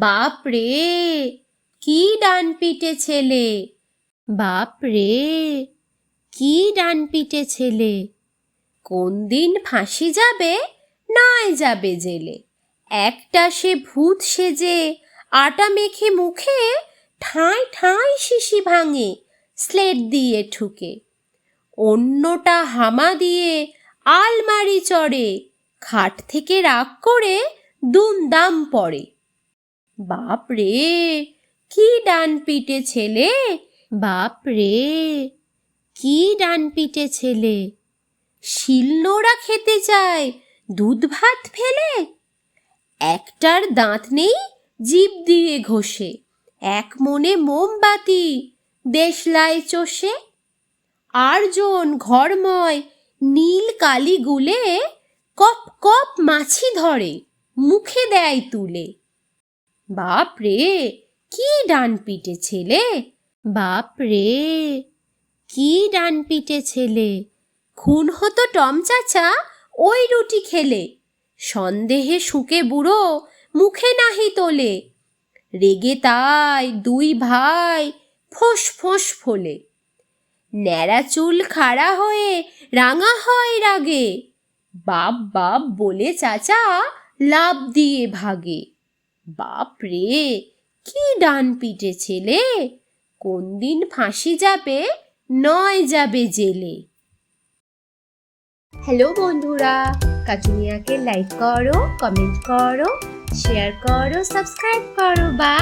বাপ রে কি ডান পিটে ছেলে? বাপ রে কি ডান পিটে ছেলে? কোন দিন ফাঁসি যাবে, নয় যাবে জেলে। একটা সে ভূত সেজে, আটা মেখে মুখে, ঠাঁই ঠাঁই শিশি ভাঙে, স্লেট দিয়ে ঠুকে। অন্যটা হামা দিয়ে আলমারি চড়ে, খাট থেকে রাগ করে দুমদাম পড়ে। বাপ রে, কি ডান পিটে ছেলে? বাপ রে, কি ডান পিটে ছেলে শিলনোড়া খেতে চায়, দুধ ভাত ফেলে? একটার দাঁত নেই জিভ দিয়ে ঘষে, এক মনে মোমবাতি দেশলাই চষে। আরজন ঘরময়, নীল কালি গুলে কপ কপ মাছি ধরে, মুখে দেয় তুলে। বাপ রে, কি ডান পিটে ছেলে? বাপ রে, কি ডান পিটে ছেলে? খুন হতো টম চাচা, ওই রুটি খেলে। সন্দেহে শুকে বুড়ো, মুখে নাহি তোলে। রেগে তাই দুই ভাই ফোঁস ফোঁস ফোলে। ন্যাড়া চুল খাড়া হয়ে রাঙা হয় রাগে। বাপ বাপ বলে চাচা, লাভ দিয়ে ভাগে। বাপ রে কি ডান পিটে ছেলে? কোন দিন ফাঁসি যাবে, নয় যাবে জেলে। হ্যালো বন্ধুরা কাজুনিয়াকে লাইক করো কমেন্ট করো শেয়ার করো সাবস্ক্রাইব করো বাই